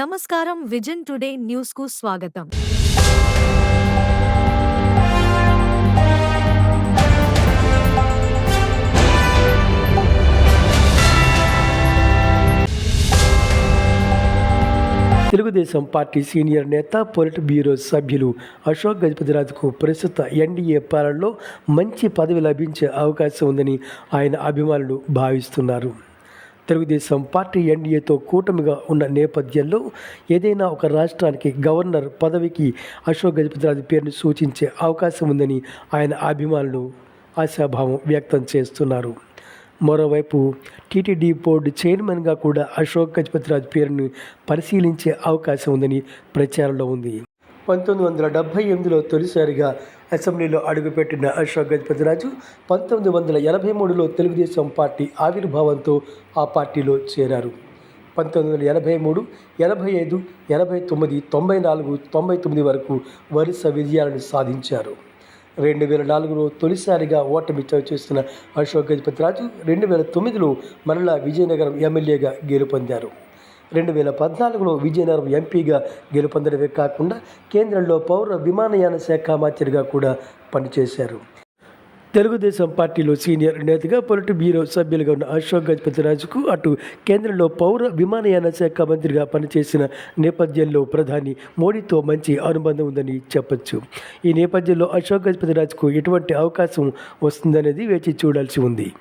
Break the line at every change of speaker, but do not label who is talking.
నమస్కారం vision today న్యూస్కు స్వాగతం.
తెలుగుదేశం పార్టీ సీనియర్ నేత పొలిట్ బ్యూరో సభ్యులు అశోక్ గజపతిరాజుకు ప్రస్తుత ఎన్డీఏ పాలనలో మంచి పదవి లభించే అవకాశం ఉందని ఆయన అభిమానులు భావిస్తున్నారు. తెలుగుదేశం పార్టీ ఎన్డీఏతో కూటమిగా ఉన్న నేపథ్యంలో ఏదైనా ఒక రాష్ట్రానికి గవర్నర్ పదవికి అశోక్ గజపతిరాజు పేరును సూచించే అవకాశం ఉందని ఆయన అభిమానులు ఆశాభావం వ్యక్తం చేస్తున్నారు. మరోవైపు టీటీడీ బోర్డు చైర్మన్గా కూడా అశోక్ గజపతిరాజు పేరును పరిశీలించే అవకాశం ఉందని ప్రచారంలో ఉంది. పంతొమ్మిది వందల డెబ్భై ఎనిమిదిలో తొలిసారిగా అసెంబ్లీలో అడుగుపెట్టిన అశోక్ గజపతిరాజు పంతొమ్మిది వందల ఎనభై మూడులో తెలుగుదేశం పార్టీ ఆవిర్భావంతో ఆ పార్టీలో చేరారు. పంతొమ్మిది వందల ఎనభై మూడు ఎనభై ఐదు ఎనభై తొమ్మిది తొంభై నాలుగు తొంభై తొమ్మిది వరకు వరుస విజయాలను సాధించారు. రెండు వేల నాలుగులో తొలిసారిగా ఓటమి చేసిన అశోక్ గజపతిరాజు రెండు వేల తొమ్మిదిలో మరలా విజయనగరం ఎమ్మెల్యేగా గెలుపొందారు. రెండు వేల పద్నాలుగులో విజయనగరం ఎంపీగా గెలుపొందడమే కాకుండా కేంద్రంలో పౌర విమానయాన శాఖ మంత్రిగా కూడా పనిచేశారు. తెలుగుదేశం పార్టీలో సీనియర్ నేతగా పొలిట్ బ్యూరో సభ్యులుగా ఉన్న అశోక్ గజపతిరాజుకు అటు కేంద్రంలో పౌర విమానయాన శాఖ మంత్రిగా పనిచేసిన నేపథ్యంలో ప్రధాని మోడీతో మంచి అనుబంధం ఉందని చెప్పచ్చు. ఈ నేపథ్యంలో అశోక్ గజపతిరాజుకు ఎటువంటి అవకాశం వస్తుందనేది వేచి చూడాల్సి ఉంది.